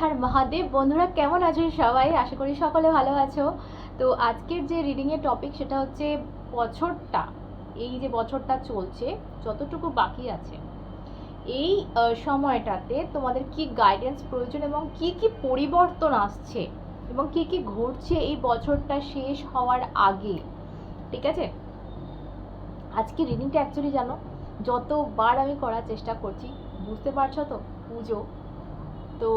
হর মহাদেব, বন্ধুরা কেমন আছো সবাই? আশা করি সকলে ভালো আছো। তো আজকের যে রিডিংয়ের টপিক সেটা হচ্ছে বছরটা, এই যে বছরটা চলছে, যতটুকু বাকি আছে। এই সময়টাতে তোমাদের কি গাইডেন্স প্রয়োজন এবং কি কি পরিবর্তন আসছে এবং কি কি ঘটছে এই বছরটা শেষ হওয়ার আগে? ঠিক আছে? আজকে রিডিংটা অ্যাকচুয়ালি জানো, যতবার আমি করার চেষ্টা করছি, বুঝতে পারছ তো? পুজো তো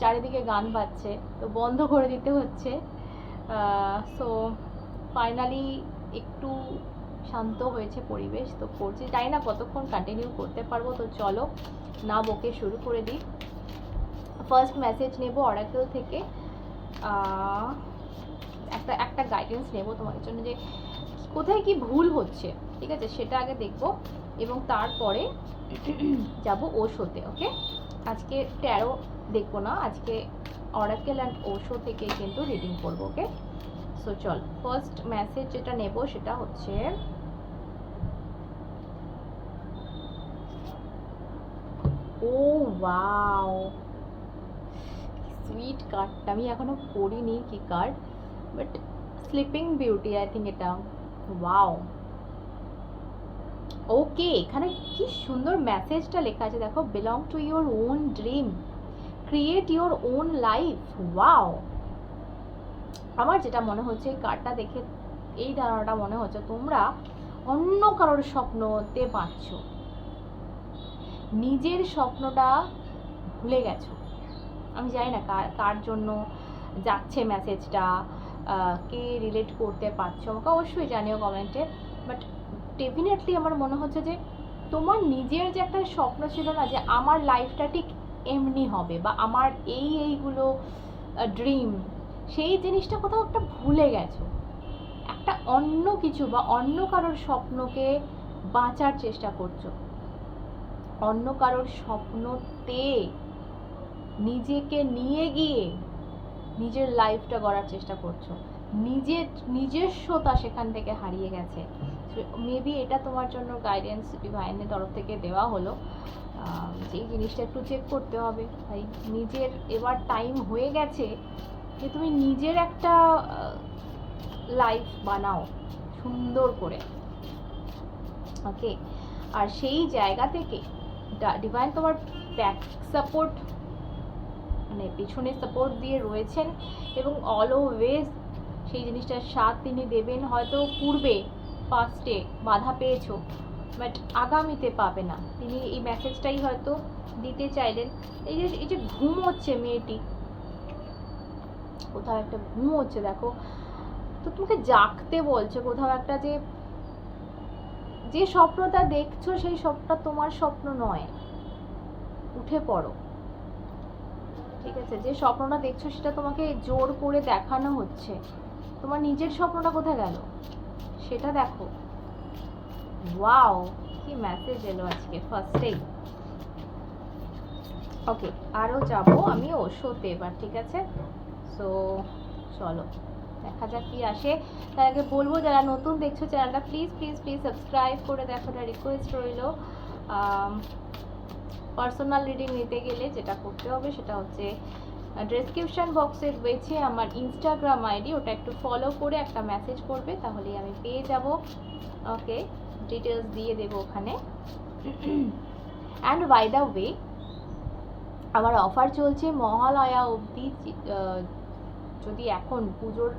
চারিদিকে গান বাজছে তো বন্ধ করে দিতে হচ্ছে। সো ফাইনালি একটু শান্ত হয়েছে পরিবেশ তো করছি জানি না কতক্ষণ কন্টিনিউ করতে পারব তো চলো না বকে শুরু করে দিই। ফার্স্ট মেসেজ নেব অরাকেল থেকে। একটা একটা গাইডেন্স নেব তোমাদের জন্য যে কোথায় কি ভুল হচ্ছে ঠিক আছে? সেটা আগে দেখব এবং তারপরে যাব ওশোতে ওকে আজকে ট্যারো দেখব না। আজকে অরাকেল অ্যান্ড ওশো থেকে কিন্তু রিডিং করব ওকে সো চল। ফার্স্ট মেসেজ যেটা নেব সেটা হচ্ছে, ও ওয়াও সুইট কার্ডটা আমি এখনও পড়িনি, কি card but sleeping beauty I think এটা। ওয়াও ওকে এখানে কি সুন্দর মেসেজটা লেখা আছে। দেখো belong to your own dream create your own life wow আমার যেটা মনে হচ্ছে, এই কার্ডটা দেখে এই ধারণাটা মনে হচ্ছে, তোমরা অন্য কারোর স্বপ্নতে বাঁচছ নিজের স্বপ্নটা ভুলে গেছো। আমি জানি না কার কার জন্য যাচ্ছে মেসেজটা কে রিলেট করতে পারছ, আমাকে অবশ্যই জানিও কমেন্টে বাট ডেফিনেটলি আমার মনে হচ্ছে যে তোমার নিজের যে একটা স্বপ্ন ছিল না, যে আমার লাইফটা ঠিক এমনি হবে বা আমার এই এইগুলো ড্রিম সেই জিনিসটা কোথাও একটা ভুলে গেছো। একটা অন্য কিছু বা অন্য কারোর স্বপ্নকে বাঁচার চেষ্টা করছ। অন্য কারোর স্বপ্নতে নিজেকে নিয়ে গিয়ে নিজের লাইফটা গড়ার চেষ্টা করছ। নিজের নিজস্বতা সেখান থেকে হারিয়ে গেছে। মেবি এটা তোমার জন্য গাইডেন্স ডিভাইনের তরফ থেকে দেওয়া হলো। এই জিনিসটা একটু চেক করতে হবে। ভাই নিজের এবার টাইম হয়ে গেছে যে তুমি নিজের একটা লাইফ বানাও সুন্দর করে। ওকে আর সেই জায়গা থেকে ডিভাইন তোমার ব্যাক সাপোর্ট মানে পিছনে সাপোর্ট দিয়ে রয়েছেন এবং অলওয়েজ সেই জিনিসটার সাথ তিনি দেবেন হয়তো পূর্বে ফার্স্টে বাধা পেয়েছ বাট আগামীতে পাবে না। তিনি এই মেসেজটাই হয়তো দিতে চাইলেন। এই যে এই যে ঘুম হচ্ছে মেয়েটি, কোথাও একটা ঘুম হচ্ছে দেখো। তো তোমাকে জাগতে বলছে কোথাও একটা যে যে স্বপ্নটা দেখছ সেই স্বপ্নটা তোমার স্বপ্ন নয়। উঠে পড়ো। ঠিক আছে? যে স্বপ্নটা দেখছ সেটা তোমাকে জোর করে দেখানো হচ্ছে। তোমার নিজের স্বপ্নটা কোথায় গেল? সেটা দেখো। ওয়াও, কি মেসেজ এলো আজকে ফার্স্টেই ওকে আরও যাব আমি ওষুধে এবার, ঠিক আছে? সো চলো, দেখা যাক কি আসে। তার আগে বলব, যারা নতুন দেখছ চ্যানেলটা প্লিজ প্লিজ প্লিজ সাবস্ক্রাইব করে দেখাটা রিকোয়েস্ট রইল। পার্সোনাল রিডিং নিতে গেলে যেটা করতে হবে সেটা হচ্ছে ডেসক্রিপশন বক্সে রয়েছে আমার ইনস্টাগ্রাম আইডি ওটা একটু ফলো করে একটা মেসেজ করবে, তাহলেই আমি পেয়ে যাব। ওকে ডিটেলস দিয়ে দেবো ওখানে। অ্যান্ড বাই দ্য ওয়ে আমার অফার চলছে মহালয়া অবধি যদি এখন পুজোর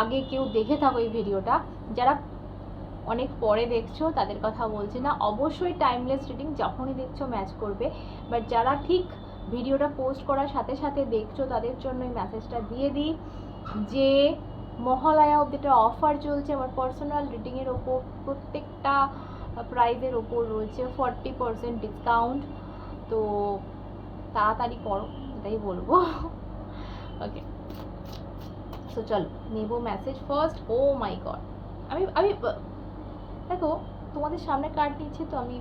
আগে কেউ দেখে থাকো এই ভিডিওটা যারা অনেক পরে দেখছ, তাদের কথা বলছি না। অবশ্যই টাইমলেস রিডিং যখনই দেখছ ম্যাচ করবে। বাট যারা ঠিক ভিডিওটা পোস্ট করার সাথে সাথে দেখছ, তাদের জন্য এই মেসেজটা দিয়ে দিই যে, মহালয়া অবধিটা অফার চলছে আমার পার্সোনাল রিডিংয়ের ওপর। প্রত্যেকটা প্রাইজের ওপর রয়েছে ফর্টি পারসেন্ট ডিসকাউন্ট তো তাড়াতাড়ি করো, এটাই বলব। ওকে সো চলো, নেব message first oh my god আমি আমি দেখো, তোমাদের সামনে কার্ড নিচ্ছে তো আমি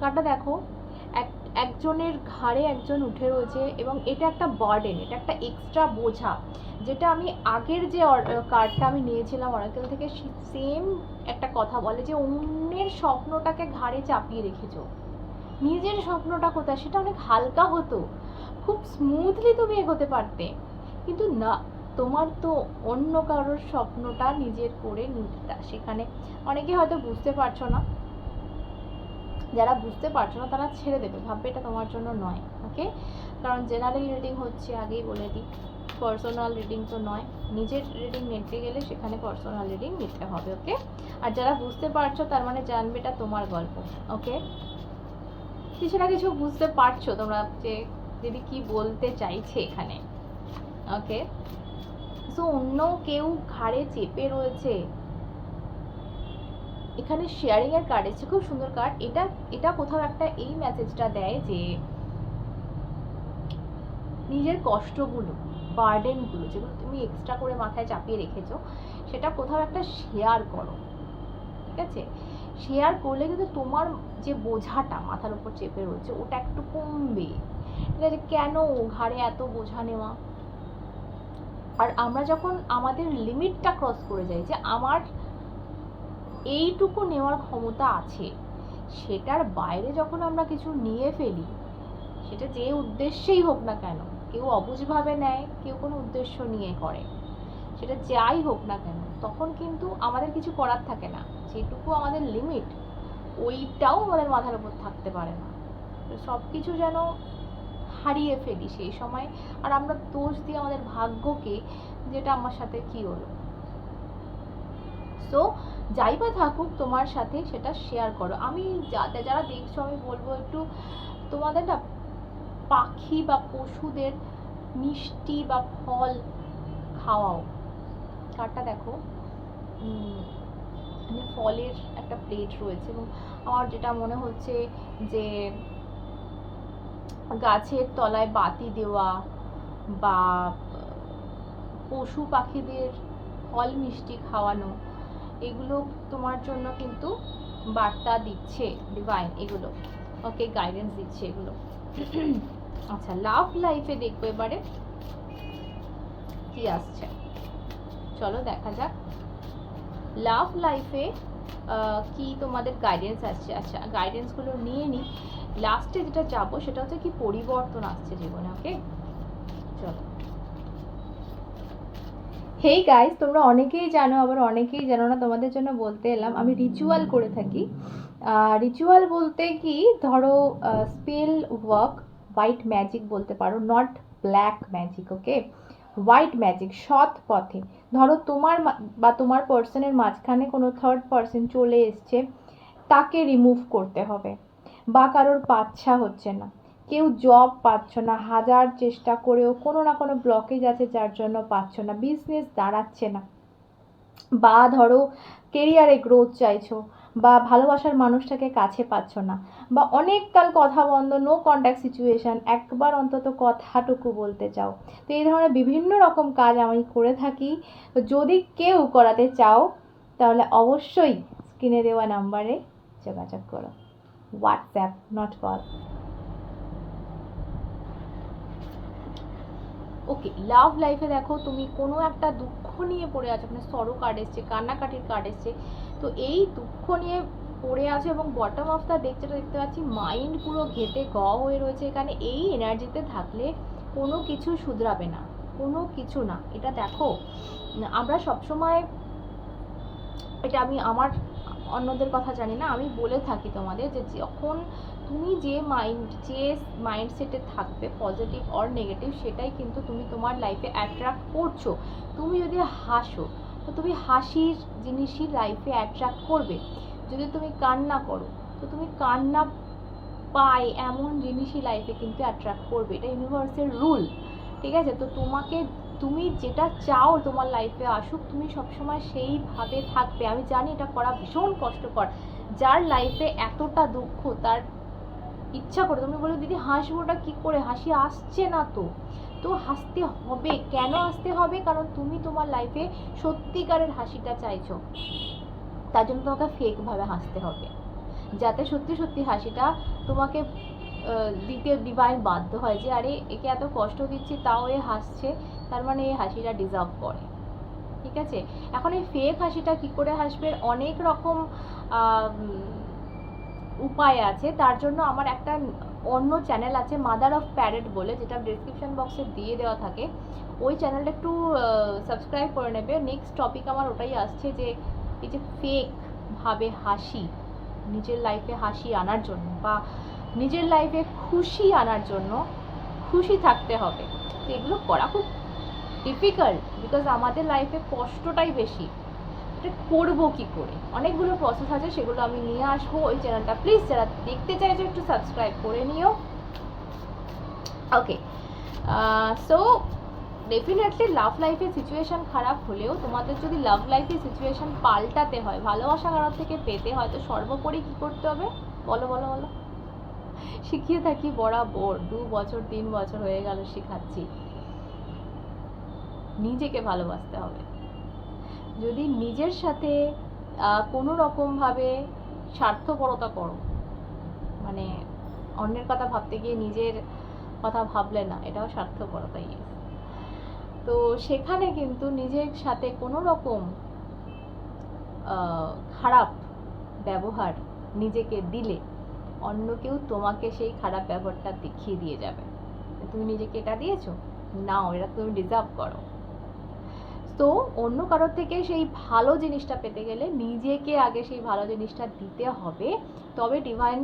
কার্ডটা দেখো, এক, একজনের ঘাড়ে একজন উঠে রয়েছে এবং এটা একটা বার্ডেন এটা একটা এক্সট্রা বোঝা, যেটা আমি আগের যে কার্ডটা আমি নিয়েছিলাম অরাকেল থেকে সেম একটা কথা বলে যে অন্যের স্বপ্নটাকে ঘাড়ে চাপিয়ে রেখেছো। নিজের স্বপ্নটা কোথায়? সেটা অনেক হালকা হতো। খুব স্মুথলি তুমি এগোতে পারতে। কিন্তু না তোমার তো অন্য কারোর স্বপ্নটা নিজের করে নিতে। সেখানে অনেকে হয়তো বুঝতে পারছ না। যারা বুঝতে পারছ না, তারা ছেড়ে দেবে। ভাববে এটা তোমার জন্য নয় ওকে কারণ জেনারেল রিডিং হচ্ছে, আগেই বলে দিই পার্সোনাল রিডিং তো নয়। নিজের রিডিং নিতে গেলে সেখানে পার্সোনাল রিডিং নিতে হবে ওকে আর যারা বুঝতে পারছ, তার মানে জানবে এটা তোমার গল্প ওকে কিছু না কিছু বুঝতে পারছ তোমরা যে দিদি কি বলতে চাইছে এখানে ওকে সো অন্য কেউ ঘাড়ে চেপে রয়েছে। এখানে শেয়ারিং এর কার্ড এসেছে, খুব সুন্দর কার্ড এটা এটা কোথাও একটা এই মেসেজটা দেয় যে নিজের কষ্টগুলো বার্ডেনগুলো যেগুলো তুমি এক্সট্রা করে মাথায় চাপিয়ে রেখেছো, সেটা কোথাও একটা শেয়ার করো। ঠিক আছে? শেয়ার করলে কিন্তু তোমার যে বোঝাটা মাথার উপর চেপে রয়েছে, ওটা একটু কমবে। ঠিক আছে? কেন ঘাড়ে এত বোঝা নেওয়া? আর আমরা যখন আমাদের লিমিটটা ক্রস করে যাই যে আমার এইটুকু নেওয়ার ক্ষমতা আছে, সেটার বাইরে যখন আমরা কিছু নিয়ে ফেলি, সেটা যে উদ্দেশ্যেই হোক না কেন, কেউ অবুঝভাবে নেয়, কেউ কোনো উদ্দেশ্য নিয়ে করে, সেটা যাই হোক না কেন, তখন কিন্তু আমাদের কিছু করার থাকে না। যেটুকু আমাদের লিমিট ওইটাও আমাদের মাথার উপর থাকতে পারে না। সব কিছু যেন হারিয়ে ফেলি সেই সময়। আর আমরা দোষ দিই আমাদের ভাগ্যকে যেটা আমার সাথে কি হলো? সো যাই বা থাকুক, তোমার সাথে সেটা শেয়ার করো। আমি যাতে যারা দেখছ, আমি বলব একটু তোমাদের না পাখি বা পশুদের মিষ্টি বা ফল খাওয়াও। কার্ডটা দেখো মানে ফলের একটা প্লেট রয়েছে এবং আমার যেটা মনে হচ্ছে যে গাছের তলায় বাতি দেওয়া বা পশু পাখিদের ফল মিষ্টি খাওয়ানো, এগুলো তোমার জন্য কিন্তু বার্তা দিচ্ছে ডিভাইন এগুলো। ওকে গাইডেন্স দিচ্ছে এগুলো। আচ্ছা লাভ লাইফে দেখব এবারে। কি আসছে? চলো দেখা যাক। লাভ লাইফে কি তোমাদের গাইডেন্স আসছে? আচ্ছা গাইডেন্সগুলো নিয়ে নিই লাস্টে যেটা যাব সেটা হচ্ছে কি পরিবর্তন আসছে জীবনে ওকে চলো। হেই গাইস তোমরা অনেকেই জানো, আবার অনেকেই জানো না, তোমাদের জন্য বলতে এলাম, আমি রিচুয়াল করে থাকি। রিচুয়াল বলতে কি, ধরো স্পেল ওয়ার্ক হোয়াইট ম্যাজিক বলতে পারো not black magic okay white magic সৎ পথে। ধরো, তোমার বা তোমার পার্সনের মাঝখানে কোনো থার্ড পার্সন চলে এসছে, তাকে রিমুভ করতে হবে। বা কারোর পাচ্ছা হচ্ছে না। কেউ জব পাচ্ছ না, হাজার চেষ্টা করেও কোনো না কোনো ব্লকেজ আছে যার জন্য পাচ্ছ না বিজনেস দাঁড়াচ্ছে না। বা ধরো কেরিয়ারে গ্রোথ চাইছো বা ভালোবাসার মানুষটাকে কাছে পাচ্ছ না বা অনেক কাল কথা বন্ধ নো কন্ট্যাক্ট সিচুয়েশন একবার অন্তত কথাটুকু বলতে চাও। তো এই ধরনের বিভিন্ন রকম কাজ আমি করে থাকি। তো যদি কেউ করাতে চাও, তাহলে অবশ্যই স্ক্রিনে দেওয়া নাম্বারে যোগাযোগ করো। WhatsApp not call okay love লাইফে দেখো, তুমি কোনো একটা দুঃখ নিয়ে পড়ে আছো মানে সরো কার্ড এসছে, কান্নাকাটির কার্ড এসছে, তো এই দুঃখ নিয়ে পড়ে আছো এবং বটম অফ ডেক যেটা দেখতে পাচ্ছি মাইন্ড পুরো ঘেটে গ হয়ে রয়েছে এখানে, এই এনার্জিতে থাকলে কোনো কিছু শুধরাবে না, কোনো কিছু না। এটা দেখো, আমরা সবসময়, এটা আমি আমার অন্যদের কথা জানি না, আমি বলে থাকি তোমাদের যে যখন তুমি যে মাইন্ড যে মাইন্ডসেটে থাকবে পজিটিভ অর নেগেটিভ সেটাই কিন্তু তুমি তোমার লাইফে অ্যাট্রাক্ট করছ। তুমি যদি হাসো, তো তুমি হাসির জিনিসই লাইফে অ্যাট্রাক্ট করবে। যদি তুমি কান্না করো, তো তুমি কান্না পাই এমন জিনিসই লাইফে কিন্তু অ্যাট্রাক্ট করবে। এটা ইউনিভার্সের রুল ঠিক আছে? তো তোমাকে তুমি যেটা চাও তোমার লাইফে আসুক, তুমি সবসময় সেইভাবে থাকবে। আমি জানি এটা করা ভীষণ কষ্টকর। যার লাইফে এতটা দুঃখ, তার ইচ্ছা করে, তুমি বলো, দিদি, হাসবোটা কি করে? হাসি আসছে না তো। তো হাসতে হবে। কেন হাসতে হবে? কারণ তুমি তোমার লাইফে সত্যিকারের হাসিটা চাইছো। তার জন্য তোমাকে ফেকভাবে হাসতে হবে। যাতে সত্যি সত্যি হাসিটা তোমাকে দিতে ডিভাইন বাধ্য হয় যে, আরে, একে এত কষ্ট দিচ্ছি, তাও এ হাসছে। তার মানে এই হাসিটা ডিজার্ভ করে। ঠিক আছে? এখন এই ফেক হাসিটা কি করে হাসবে? অনেক রকম উপায় আছে। তার জন্য আমার একটা অন্য চ্যানেল আছে মাদার অফ প্যারেট বলে, যেটা ডিসক্রিপশন বক্সে দিয়ে দেওয়া থাকে। ওই চ্যানেলটা একটু সাবস্ক্রাইব করে নেবে। নেক্সট টপিক আমার ওটাই আসছে যে, এই যে ফেক ভাবে হাসি, নিজের লাইফে হাসি আনার জন্য বা নিজের লাইফে খুশি আনার জন্য খুশি থাকতে হবে। এগুলো করা খুব ডিফিকাল্ট বিকজ আমাদের লাইফে কষ্টটাই বেশি। এটা করব কি করে? অনেকগুলো প্রসেস আছে, সেগুলো আমি নিয়ে আসব ওই চ্যানেলটা প্লিজ যারা দেখতে চাইছো একটু সাবস্ক্রাইব করে নিও। ওকে সো ডেফিনেটলি লাভ লাইফের সিচুয়েশন খারাপ হলেও তোমাদের যদি লাভ লাইফের সিচুয়েশন পাল্টাতে হয়, ভালোবাসা কারোর থেকে পেতে হয়, তো সর্বোপরি কী করতে হবে? বলো বলো বলো। শিখিয়ে থাকি, বরাবর। দু বছর, তিন বছর হয়ে গেল, শেখাচ্ছি। নিজেকে ভালোবাসতে হবে। যদি নিজের সাথে কোনো রকমভাবে স্বার্থপরতা করো মানে অন্যের কথা ভাবতে গিয়ে নিজের কথা ভাবলে না, এটাও স্বার্থপরতাই তো সেখানে কিন্তু নিজের সাথে কোনো রকম খারাপ ব্যবহার নিজেকে দিলে অন্য কেউ তোমাকে সেই খারাপ ব্যবহারটা দেখিয়ে দিয়ে যাবে। তুমি নিজেকে এটা দিয়েছ? নাও, এটা তুমি ডিজার্ভ করো। তো অন্য কারোর থেকে সেই ভালো জিনিসটা পেতে গেলে নিজেকে আগে সেই ভালো জিনিসটা দিতে হবে। তবে ডিভাইন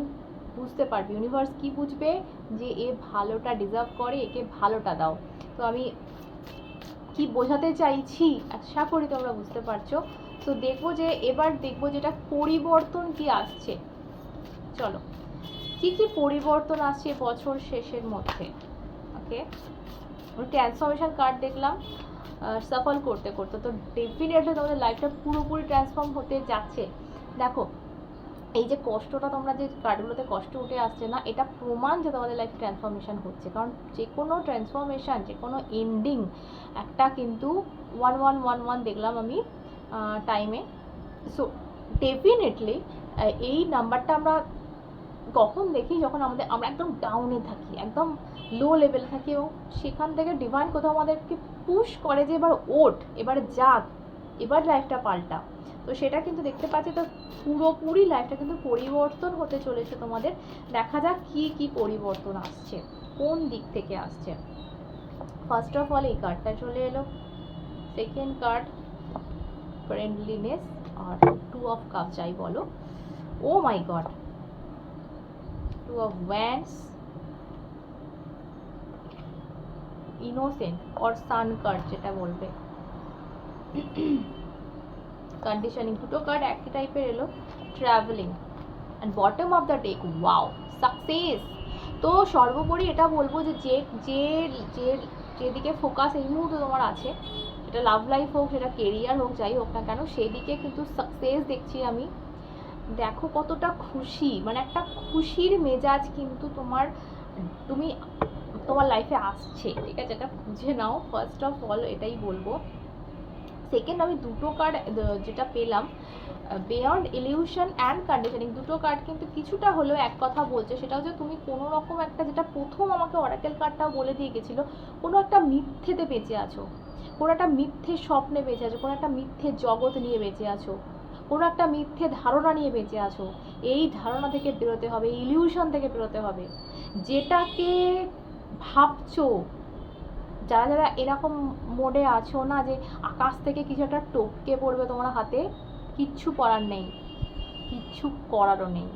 বুঝতে পারবে ইউনিভার্স কি বুঝবে? যে এ ভালোটা ডিজার্ভ করে, একে ভালোটা দাও। তো আমি কি বোঝাতে চাইছি, আশা করি তোমরা বুঝতে পারছ। তো দেখব যে এবার দেখব যেটা পরিবর্তন কি আসছে। চলো, কি কি পরিবর্তন আসছে বছর শেষের মধ্যে? ওকে ট্রান্সফরমেশন কার্ড দেখলাম। সফল করতে করতে। তো ডেফিনেটলি তোমাদের লাইফটা পুরোপুরি ট্রান্সফর্ম হতে যাচ্ছে। দেখো, এই যে কষ্টটা তোমরা যে কার্ডগুলোতে কষ্ট উঠে আসছে না, এটা প্রমাণ যে তোমাদের লাইফ ট্রান্সফরমেশন হচ্ছে। কারণ যে কোনো ট্রান্সফরমেশন যে কোনো এন্ডিং একটা কিন্তু ওয়ান ওয়ান ওয়ান ওয়ান দেখলাম আমি টাইমে সো ডেফিনেটলি এই নাম্বারটা আমরা কখন দেখি? যখন আমাদের, আমরা একদম ডাউনে থাকি, একদম লো লেভেল থাকি এবং সেখান থেকে ডিভাইন কোথাও আমাদেরকে পুশ করে যে এবার ওঠ, এবার জাগ এবার লাইফটা পাল্টা। তো সেটা কিন্তু দেখতে পাচ্ছি তো পুরোপুরি লাইফটা কিন্তু পরিবর্তন হতে চলেছে তোমাদের। দেখা যাক কি কি পরিবর্তন আসছে, কোন দিক থেকে আসছে। ফার্স্ট অফ অল এই কার্ডটা চলে এলো। সেকেন্ড কার্ড ফ্রেন্ডলিনেস আর টু অফ কাপ যাই বলো। ও my god two of wands innocent or sun card যেটা বলবে। কন্ডিশনিং দুটো কার্ড একই টাইপের এলো travelling and bottom of the deck wow success তো সর্বোপরি এটা বলব যে যে যে যে, যেদিকে ফোকাস এই মুহূর্তে তোমার আছে, সেটা লাভ লাইফ হোক, সেটা কেরিয়ার হোক, যাই হোক না কেন, সেদিকে কিন্তু সাকসেস দেখছি আমি। দেখো কতটা খুশি মানে একটা খুশির মেজাজ কিন্তু তোমার, তুমি তোমার লাইফে আসছে, ঠিক আছে? এটা বুঝে নাও। ফার্স্ট অফ অল এটাই বলব। সেকেন্ড আমি দুটো কার্ড যেটা পেলাম বিয়ন্ড ইলিউশন অ্যান্ড কন্ডিশনিং দুটো কার্ড কিন্তু কিছুটা হলেও এক কথা বলছে। সেটা হচ্ছে, তুমি কোনো রকম একটা যেটা প্রথম আমাকে অরাকেল কার্ডটাও বলে দিয়ে গেছিল, কোনো একটা মিথ্যেতে বেঁচে আছো। কোনো একটা মিথ্যে স্বপ্নে বেঁচে আছো, কোনো একটা মিথ্যে জগৎ নিয়ে বেঁচে আছো। কোনো একটা মিথ্যে ধারণা নিয়ে বেঁচে আছো। এই ধারণা থেকে বেরোতে হবে ইলিউশন থেকে বেরোতে হবে। যেটাকে ভাবছ? যারা যারা এরকম মোডে আছো না যে আকাশ থেকে কিছু একটা টপকে পড়বে তোমার হাতে, কিচ্ছু করার নেই। কিচ্ছু করারও নেই।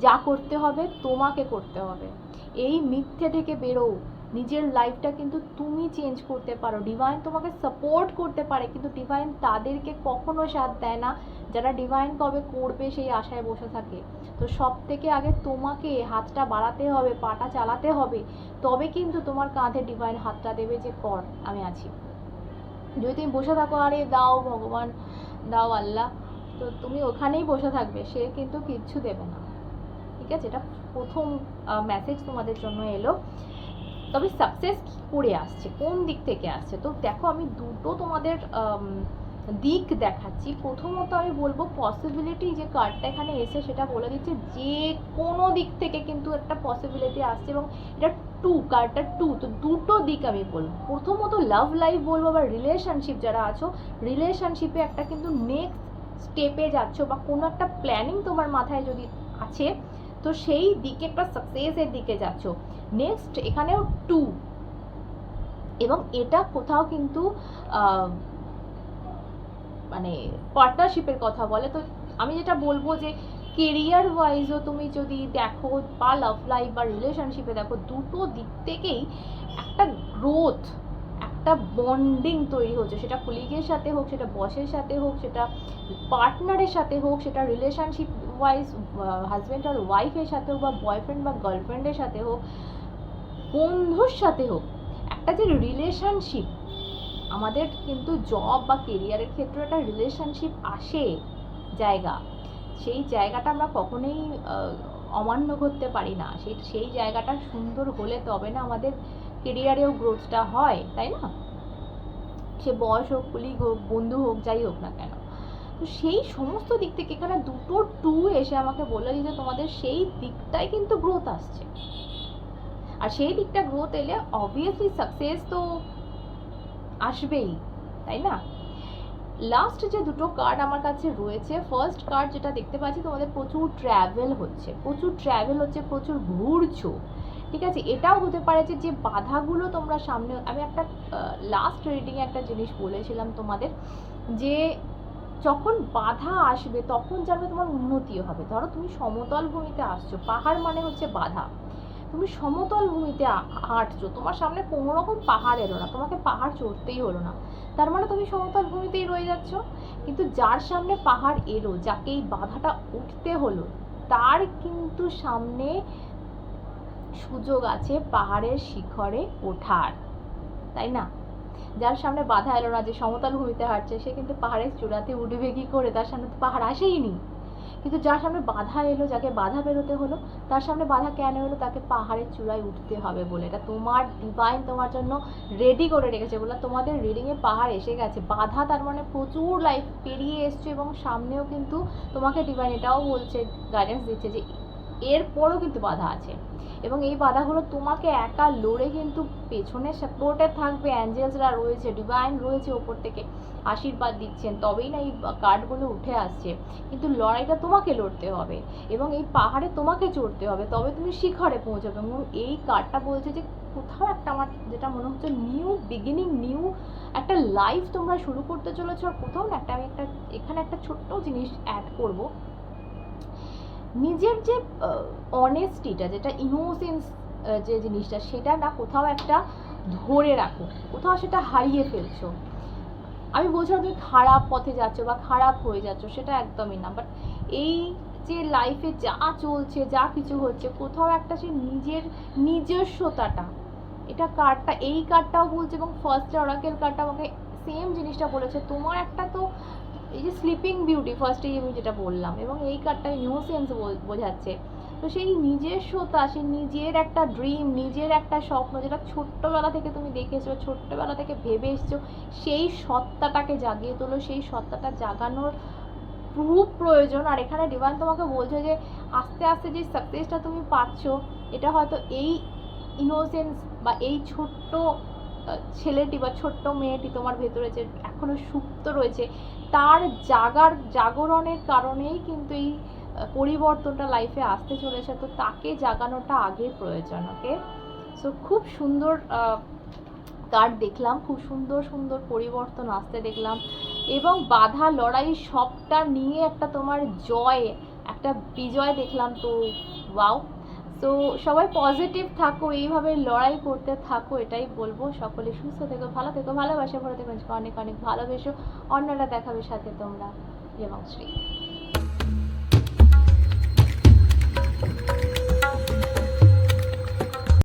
যা করতে হবে তোমাকে করতে হবে। এই মিথ্যে থেকে বেরো নিজের লাইফটা কিন্তু তুমি চেঞ্জ করতে পারো। ডিভাইন তোমাকে সাপোর্ট করতে পারে, কিন্তু ডিভাইন তাদেরকে কখনো সাথ দেয় না। যারা ডিভাইন কবে করবে সেই আশায় বসে থাকে। তো সব থেকে আগে তোমাকে হাতটা বাড়াতে হবে, পাটা চালাতে হবে। তবে কিন্তু তোমার কাঁধে ডিভাইন হাতটা দেবে যে, কর, আমি আছি। যদি তুমি বসে থাকো, আরে দাও ভগবান, দাও আল্লাহ, তো তুমি ওখানেই বসে থাকবে, সে কিন্তু কিচ্ছু দেবে না। ঠিক আছে? এটা প্রথম মেসেজ তোমাদের জন্য এলো। তবে সাকসেস করে আসছে? কোন দিক থেকে আসছে? তো দেখো, আমি দুটো তোমাদের দিক দেখাচ্ছি। প্রথমত আমি বলব পসিবিলিটি যে কার্ডটা এখানে এসে সেটা বলে দিচ্ছে যে কোনো দিক থেকে কিন্তু একটা পসিবিলিটি আসছে এবং এটা টু কার্ডটা টু তো দুটো দিক আমি বলব। প্রথমত লাভ লাইফ বলব বা রিলেশনশিপ যারা আছো রিলেশনশিপে একটা কিন্তু নেক্সট স্টেপে যাচ্ছ বা কোনো একটা প্ল্যানিং তোমার মাথায় যদি আছে, তো সেই দিকে একটা সাকসেসের দিকে যাচ্ছ। নেক্সট এখানেও টু এবং এটা কোথাও কিন্তু মানে পার্টনারশিপের কথা বলে, তো আমি যেটা বলব যে কেরিয়ার ওয়াইজও তুমি যদি দেখো বা লাভ লাইফ বা রিলেশনশিপে দেখো, দুটো দিক থেকেই একটা গ্রোথ একটা বন্ডিং তৈরি হচ্ছে। সেটা কলিগের সাথে হোক, সেটা বসের সাথে হোক, সেটা পার্টনারের সাথে হোক, সেটা রিলেশনশিপ ওয়াইজ হাজব্যান্ড আর ওয়াইফের সাথে হোক বা বয়ফ্রেন্ড বা গার্লফ্রেন্ডের সাথে হোক, বন্ধুর সাথে হোক, একটা যে রিলেশনশিপ আমাদের কিন্তু জব বা কেরিয়ারের ক্ষেত্রে একটা রিলেশনশিপ আসে জায়গা। সেই জায়গাটা আমরা কখনোই অমান্য করতে পারি না। সেই সেই জায়গাটা সুন্দর হলে তবে না আমাদের কেরিয়ারেও গ্রোথটা হয়, তাই না? সে বয়স হোক কুলিগ হোক, বন্ধু হোক, যাই হোক না কেন। তো সেই সমস্ত দিক থেকে এখানে দুটো টু এসে আমাকে বলে যে তোমাদের সেই দিকটাই কিন্তু গ্রোথ আসছে। আর সেই দিকটা গ্রোথ এলে অবভিয়াসলি সাকসেস তো আসবেই, তাই না? লাস্ট যে দুটো কার্ড আমার কাছে রয়েছে ফার্স্ট কার্ড যেটা দেখতে পাচ্ছি, তোমাদের প্রচুর ট্র্যাভেল হচ্ছে, প্রচুর ট্র্যাভেল হচ্ছে, প্রচুর ঘুরছো, ঠিক আছে? এটাও হতে পারে যে যে বাধাগুলো তোমরা সামনে, আমি একটা লাস্ট রিডিংয়ে একটা জিনিস বলেছিলাম তোমাদের, যে যখন বাধা আসবে, তখন জানবে তোমার উন্নতিও হবে। ধরো তুমি সমতল ভূমিতে আসছো, পাহাড় মানে হচ্ছে বাধা। তুমি সমতল ভূমিতে হাঁটছো, তোমার সামনে কোনো রকম পাহাড় এলো না, তোমাকে পাহাড় চড়তেই হলো না। তার মানে তুমি সমতল ভূমিতেই রয়ে যাচ্ছ, কিন্তু যার সামনে পাহাড় এলো, যাকে এই বাধাটা উঠতে হলো, তার কিন্তু সামনে সুযোগ আছে পাহাড়ের শিখরে ওঠার, তাই না? যার সামনে বাধা এলো না যে সমতল ভূমিতে হাঁটছে, সে কিন্তু পাহাড়ের চূড়াতে উঠবে কি করে? তার সামনে তো পাহাড় আসেইনি কিন্তু যার সামনে বাধা এলো, যাকে বাধা বেরোতে হলো, তার সামনে বাধা কেন এলো, তাকে পাহাড়ের চূড়ায় উঠতে হবে বলে। এটা তোমার ডিভাইন তোমার জন্য রেডি করে রেখেছে বলে তোমাদের রিডিংয়ে পাহাড় এসে গেছে। বাধা তার মানে প্রচুর লাইফ পেরিয়ে এসছো এবং সামনেও কিন্তু তোমাকে ডিভাইন এটাও বলছে গাইডেন্স দিচ্ছে যে এরপরও কিন্তু বাধা আছে। এবং এই বাধাগুলো তোমাকে একা লড়ে কিন্তু পেছনে সাপোর্টে থাকবে। অ্যাঞ্জেলসরা রয়েছে ডিভাইন রয়েছে ওপর থেকে। আশীর্বাদ দিচ্ছেন, তবেই না এই কার্ডগুলো উঠে আসছে। কিন্তু লড়াইটা তোমাকে লড়তে হবে এবং এই পাহাড়ে তোমাকে চড়তে হবে। তবে তুমি শিখরে পৌঁছাবে এবং এই কার্ডটা বলছে যে কোথাও একটা আমার যেটা মনে হচ্ছে নিউ বিগিনিং নিউ একটা লাইফ তোমরা শুরু করতে চলেছো। আর কোথাও না একটা আমি একটা, এখানে একটা ছোট্ট জিনিস অ্যাড করব। নিজের যে অনেস্টিটা যেটা ইনোসেন্স যে জিনিসটা, সেটা না কোথাও একটা ধরে রাখো, কোথাও সেটা হারিয়ে ফেলছো। আমি বলছি না তুমি খারাপ পথে যাচ্ছ বা খারাপ হয়ে যাচ্ছ, সেটা একদমই না। বাট এই যে লাইফে যা চলছে, যা কিছু হচ্ছে, কোথাও একটা সে নিজের নিজস্বতাটা, এটা কার্ডটা এই কার্ডটাও বলছে এবং ফার্স্ট অরাকেল কার্ডটা আমাকে সেম জিনিসটা বলেছে। তোমার একটা তো এই যে স্লিপিং বিউটি ফার্স্টেই আমি যেটা বললাম, এবং এই কার্ডটা ইনোসেন্স বোঝাচ্ছে। তো সেই নিজস্বতা সেই নিজের একটা ড্রিম নিজের একটা স্বপ্ন যেটা ছোট্টবেলা থেকে তুমি দেখেছ, ছোট্টবেলা থেকে ভেবে এসছো, সেই সত্তাটাকে জাগিয়ে তোলো, সেই সত্তাটা জাগানোর খুব প্রয়োজন। আর এখানে ডিভাইন তোমাকে বলছে যে, আস্তে আস্তে যে সাকসেসটা তুমি পাচ্ছ, এটা হয়তো এই ইনোসেন্স বা এই ছোট্ট ছেলেটি বা ছোট্ট মেয়েটি তোমার ভেতরে যে এখনও সুপ্ত রয়েছে তার জাগার, জাগরণের কারণেই কিন্তু এই পরিবর্তনটা লাইফে আসতে চলেছে। তো তাকে জাগানোটা আগে প্রয়োজন ওকে সো খুব সুন্দর কার্ড দেখলাম, খুব সুন্দর সুন্দর পরিবর্তন আসতে দেখলাম এবং বাধা লড়াই সবটা নিয়ে একটা তোমার জয়, একটা বিজয় দেখলাম। তো ওয়াও তো সবাই পজিটিভ থাকো, এইভাবে লড়াই করতে থাকো, এটাই বলব। সকলে সুস্থ থেকো, ভালো থেকো, ভালোবাসা ভরে থেকো। অনেক অনেক ভালোবেসো। অন্যরা দেখাবে সাথে তোমরা। এবং শ্রী।